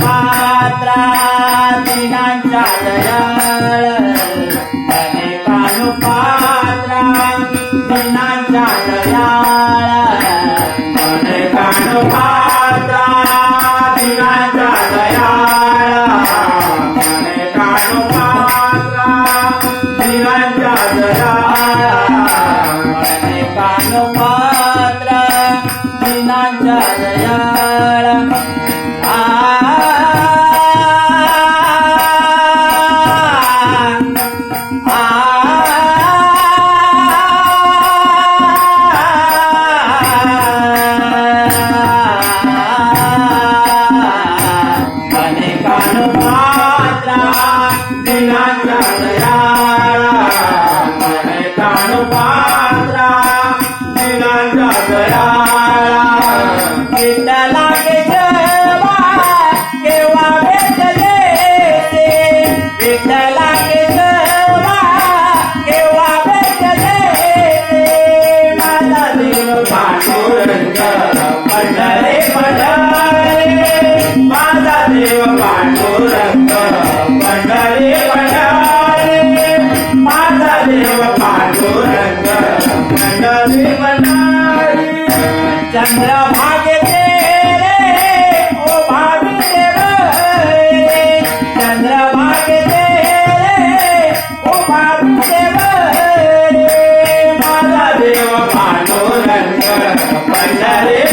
पात्रा तिघांचा दयाळ पात्रा तिघांचा दयाळ अनेकानु पात्रा तिघांचा दयाळ अनेकानु पात्रा तिघांचा दयाळ अनेकानु पात्रा तिघांचा दयाळ पांडुरंग पंढरे बनारे माझा देव पांडुरंग पंढरे बनारे चंद्र भागे तेरे ओ भागे तेरे चंद्र भागे तेरे ओ भागे तेरे माझा देव पांडुरंग पंढरे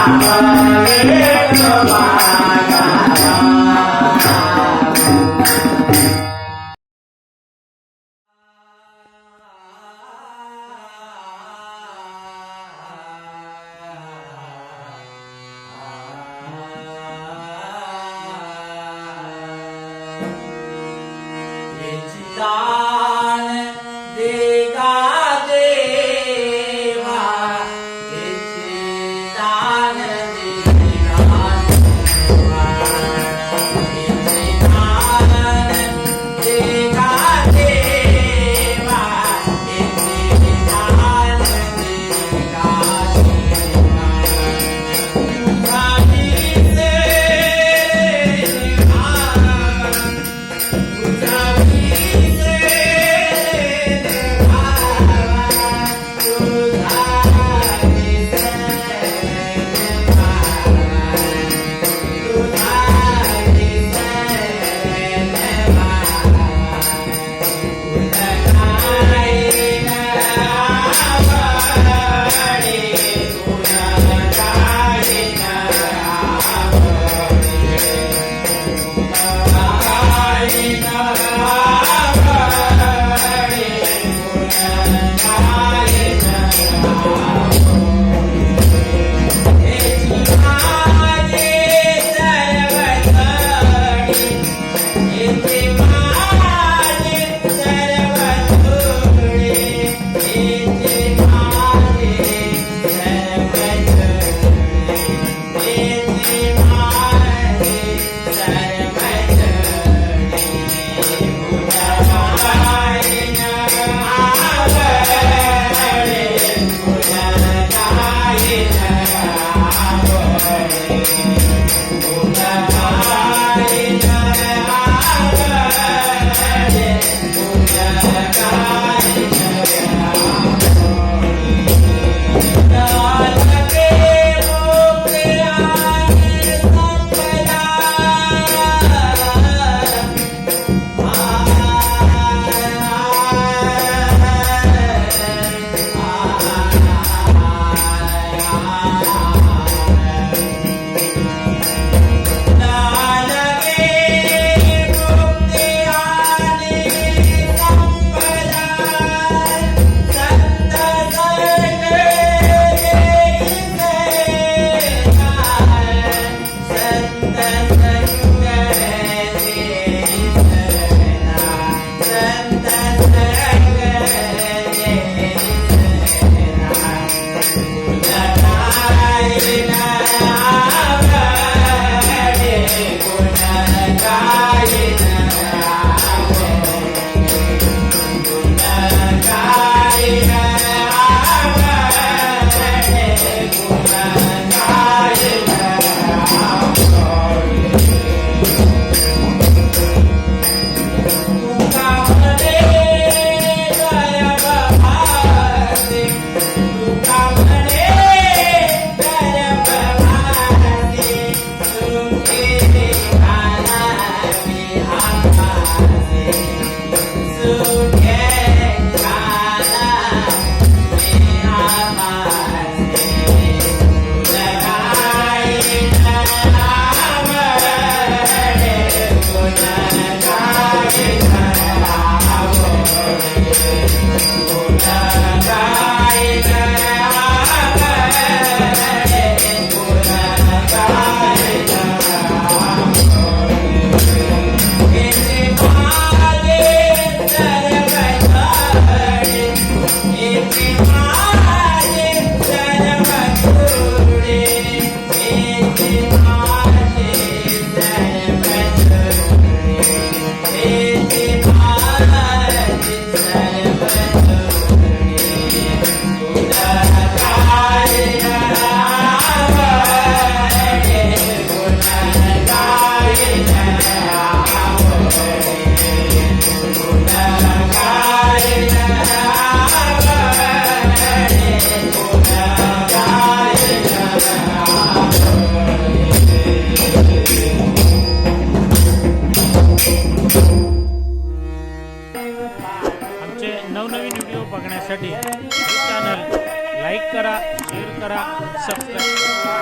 Baba,